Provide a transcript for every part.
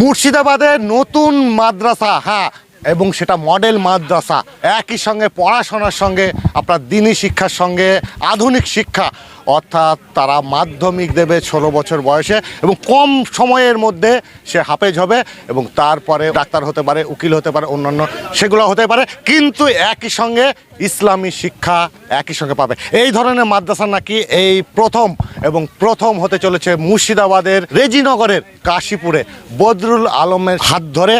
মুর্শিদাবাদে নতুন মাদ্রাসা হ্যাঁ এবং সেটা মডেল মাদ্রাসা। একই সঙ্গে পড়াশোনার সঙ্গে, আপনার দিনী শিক্ষার সঙ্গে, আধুনিক শিক্ষা। অর্থাৎ তারা মাধ্যমিক দেবে ষোলো বছর বয়সে এবং কম সময়ের মধ্যে সে হাফেজ হবে এবং তারপরে ডাক্তার হতে পারে, উকিল হতে পারে, অন্যান্য সেগুলো হতে পারে। কিন্তু একই সঙ্গে ইসলামী শিক্ষা একই সঙ্গে পাবে। এই ধরনের মাদ্রাসা নাকি এই প্রথম এবং প্রথম হতে চলেছে মুর্শিদাবাদের রেজিনগরের কাশীপুরে। বদরুল আলমের হাত ধরে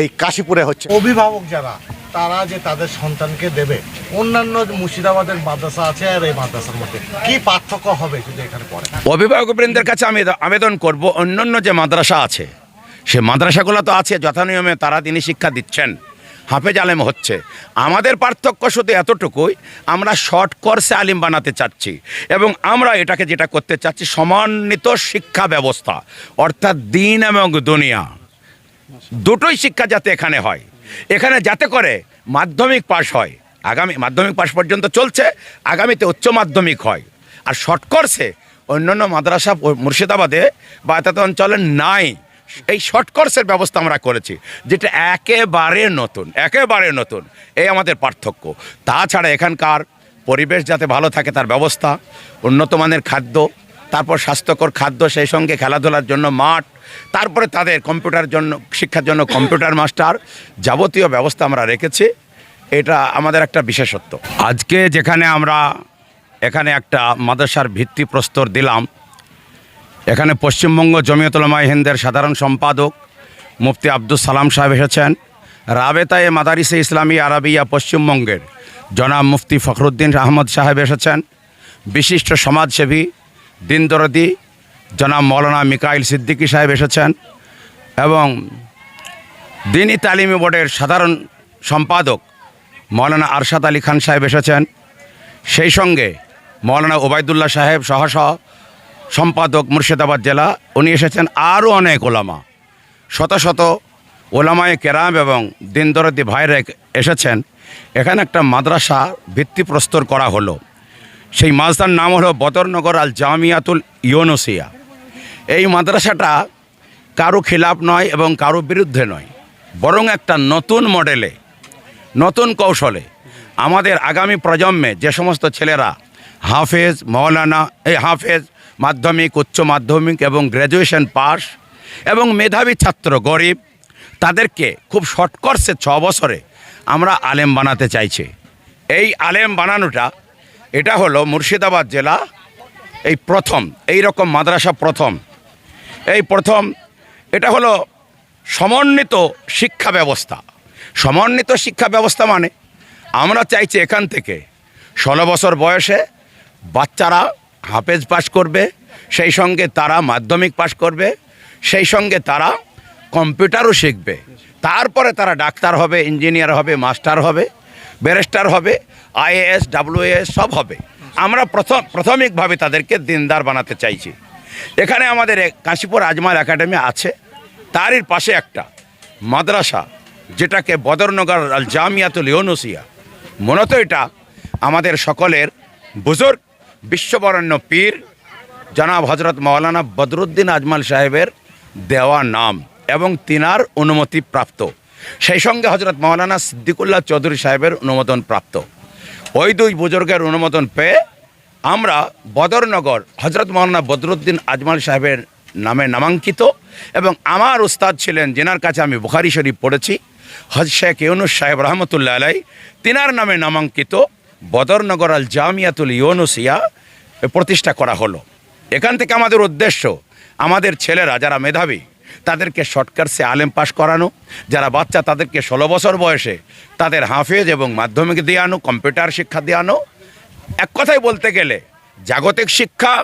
এই কাশীপুরে হচ্ছে। অভিভাবক যারা তারা যে তাদের সন্তানকে দেবে অন্যান্য মুর্শিদাবাদের মাদ্রাসা আছে আর এই মাদ্রাসার মধ্যে। কি পার্থক্য হবে যদি এখানে পড়ে? অভিভাবকবৃন্দের কাছে আমি আবেদন করব অন্যান্য যে মাদ্রাসা আছে সে মাদ্রাসাগুলো তো আছে যথানিয়মে তারা তিনি শিক্ষা দিচ্ছেন। হাফেজ আলেম হচ্ছে। আমাদের পার্থক্য শুধু এতটুকুই, আমরা শর্ট কোর্সে আলিম বানাতে চাচ্ছি এবং আমরা এটাকে যেটা করতে চাচ্ছি, সমন্বিত শিক্ষা ব্যবস্থা, অর্থাৎ দিন এবং দুনিয়া। দুটোই শিক্ষা যাতে এখানে হয়। এখানে যাতে করে মাধ্যমিক পাশ হয়। আগামী, মাধ্যমিক পাশ পর্যন্ত চলছে, আগামীতে উচ্চ মাধ্যমিক হয়। আর শর্ট কোর্সে অন্যান্য মাদ্রাসা মুর্শিদাবাদে বা এত অঞ্চলে নাই। এই শর্ট কোর্সের ব্যবস্থা আমরা করেছি, যেটা একেবারে নতুন একেবারে নতুন। এই আমাদের পার্থক্য। তাছাড়া এখানকার পরিবেশ যাতে ভালো থাকে, তার ব্যবস্থা, উন্নত মানের খাদ্য, তারপর স্বাস্থ্যকর খাদ্য, সেই সঙ্গে খেলাধুলার জন্য মাঠ, তারপরে তাদের কম্পিউটার জন্য, শিক্ষার জন্য কম্পিউটার মাস্টার যাবতীয় ব্যবস্থা আমরা রেখেছি। এটা আমাদের একটা বিশেষত্ব। আজকে যেখানে আমরা, এখানে একটা মাদ্রাসার ভিত্তি প্রস্তর দিলাম এখানে পশ্চিমবঙ্গ জমিয়তুলমা হিন্দের সাধারণ সম্পাদক মুফতি আব্দুল সালাম সাহেব এসেছেন। রাবেতায়ে মাদারিসে ইসলামী আরবিয়া পশ্চিমবঙ্গের জনাব মুফতি ফখরুদ্দিন আহমদ সাহেব এসেছেন। বিশিষ্ট সমাজসেবী দিনদরদি জনাব মৌলানা মিকাইল সিদ্দিকী সাহেব এসেছেন এবং দিনই তালিমি বোর্ডের সাধারণ সম্পাদক মৌলানা আরশাদ আলী খান সাহেব এসেছেন। সেই সঙ্গে মৌলানা ওবায়দুল্লাহ সাহেব সহসহ সম্পাদক মুর্শিদাবাদ জেলা, উনি এসেছেন আরও অনেক ওলামা। শত শত ওলামায় কেরাম এবং দিনদরদি ভাইরা এসেছেন। এখানে একটা মাদ্রাসা ভিত্তিপ্রস্তর করা হলো। সেই মাদ্রাসার নাম হলো বদরনগর আল জামিয়াতুল ইউনুসিয়া। এই মাদ্রাসাটা কারও খিলাফ নয় এবং কারও বিরুদ্ধে নয়। বরং একটা নতুন মডেলে, নতুন কৌশলে আমাদের আগামী প্রজন্মে যে সমস্ত ছেলেরা হাফেজ মৌলানা এই হাফেজ মাধ্যমিক, উচ্চ মাধ্যমিক এবং গ্র্যাজুয়েশন পাস এবং মেধাবী ছাত্র, গরিব, তাদেরকে খুব শর্ট কোর্সে ছ বছরে আমরা আলেম বানাতে চাইছি। এই আলেম বানানোটা, এটা হলো মুর্শিদাবাদ জেলা এই প্রথম এই রকম মাদ্রাসা প্রথম। এই প্রথম, এটা হলো সমন্বিত শিক্ষা ব্যবস্থা। সমন্বিত শিক্ষা ব্যবস্থা মানে আমরা চাইছি এখান থেকে ষোলো বছর বয়সে বাচ্চারা হাফেজ পাস করবে, সেই সঙ্গে তারা মাধ্যমিক পাস করবে, সেই সঙ্গে তারা কম্পিউটারও শিখবে। তারপরে তারা ডাক্তার হবে, ইঞ্জিনিয়ার হবে, মাস্টার হবে, ব্যারিস্টার হবে, আইএএস ডাব্লিউএস সব হবে। আমরা প্রথম, প্রাথমিকভাবে তাদেরকে দিনদার বানাতে চাইছি। এখানে আমাদের কাশীপুর আজমার একাডেমি আছে। তারই পাশে একটা মাদ্রাসা, যেটাকে বদরনগর আল জামিয়াতুল ইউনুসিয়া। মূলত এটা আমাদের সকলের বুজুর্গ বিশ্ববরণ্য পীর জনাব হজরত মৌলানা বদরুদ্দিন আজমাল সাহেবের দেওয়া নাম এবং তিনার অনুমতি প্রাপ্ত। সেই সঙ্গে হজরত মৌলানা সিদ্দিকুল্লাহ চৌধুরী সাহেবের অনুমোদন প্রাপ্ত। ওই দুই বুজুর্গের অনুমোদন পেয়ে আমরা বদরনগর হজরত মৌলানা বদরুদ্দিন আজমাল সাহেবের নামে নামাঙ্কিত এবং আমার উস্তাদ ছিলেন, যেনার কাছে আমি বুখারি শরীফ পড়েছি, হজ শেখ ইউনুস সাহেব রহমতুল্লাহ আলাই তিনার নামে নামাঙ্কিত বদরনগর আল জামিয়াতুল ইউনুসিয়া প্রতিষ্ঠা করা হলো। এখান থেকে আমাদের উদ্দেশ্য, আমাদের ছেলেরা যারা মেধাবী, তাদেরকে শর্টকাটসে আলেম পাশ করানো, যারা বাচ্চা তাদেরকে ষোলো বছর বয়সে তাদের হাফেজ এবং মাধ্যমিক দিয়ে আনো কম্পিউটার শিক্ষা দিয়ে আনো এক কথায় বলতে গেলে, জাগতিক শিক্ষা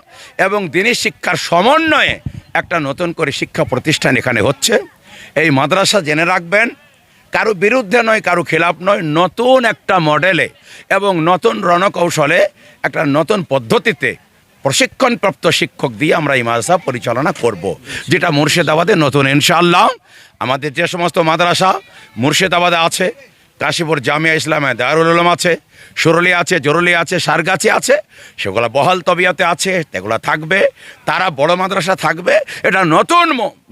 এবং দিনী শিক্ষার সমন্বয়ে একটা নতুন করে শিক্ষা প্রতিষ্ঠান এখানে হচ্ছে। এই মাদ্রাসা জেনে রাখবেন কারও বিরুদ্ধে নয়, কারও খেলাপ নয়, নতুন একটা মডেলে এবং নতুন রণকৌশলে, একটা নতুন পদ্ধতিতে প্রশিক্ষণপ্রাপ্ত শিক্ষক দিয়ে আমরা এই মাদ্রাসা পরিচালনা করব। যেটা মুর্শিদাবাদে নতুন, ইনশাআল্লাহ আমাদের যে সমস্ত মাদ্রাসা মুর্শিদাবাদে আছে, কাশীপুর জামিয়া ইসলামে দারুল উলুম আছে, সুরলি আছে, জরুলি আছে, সারগাছি আছে, সেগুলো বহাল তবিয়াতে আছে এগুলো থাকবে, তারা বড় মাদ্রাসা থাকবে এটা নতুন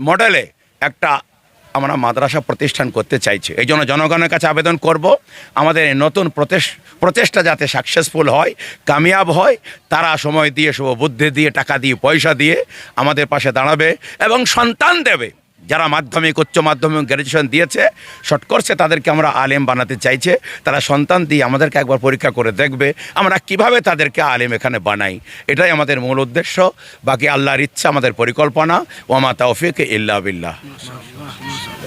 মডেলে একটা আমরা মাদ্রাসা প্রতিষ্ঠান করতে চাইছি। এই জন্য জনগণের কাছে আবেদন করব, আমাদের এই নতুন প্রচেষ- প্রচেষ্টা যাতে সাকসেসফুল হয়, কামিয়াব হয়, তারা সময় দিয়ে, শুভ বুদ্ধি দিয়ে, টাকা দিয়ে, পয়সা দিয়ে আমাদের পাশে দাঁড়াবে এবং সন্তান দেবে। যারা মাধ্যমিক, উচ্চ মাধ্যমিক গ্র্যাজুয়েশন দিয়েছে শর্ট কোর্সে তাদেরকে আমরা আলেম বানাতে চাইছে। তারা সন্তান দিয়ে আমাদেরকে একবার পরীক্ষা করে দেখবে, আমরা কীভাবে তাদেরকে আলেম এখানে বানাই। এটাই আমাদের মূল উদ্দেশ্য। বাকি আল্লাহর ইচ্ছা, আমাদের পরিকল্পনা। ওমা তৌফিক ইল্লা বিল্লাহ।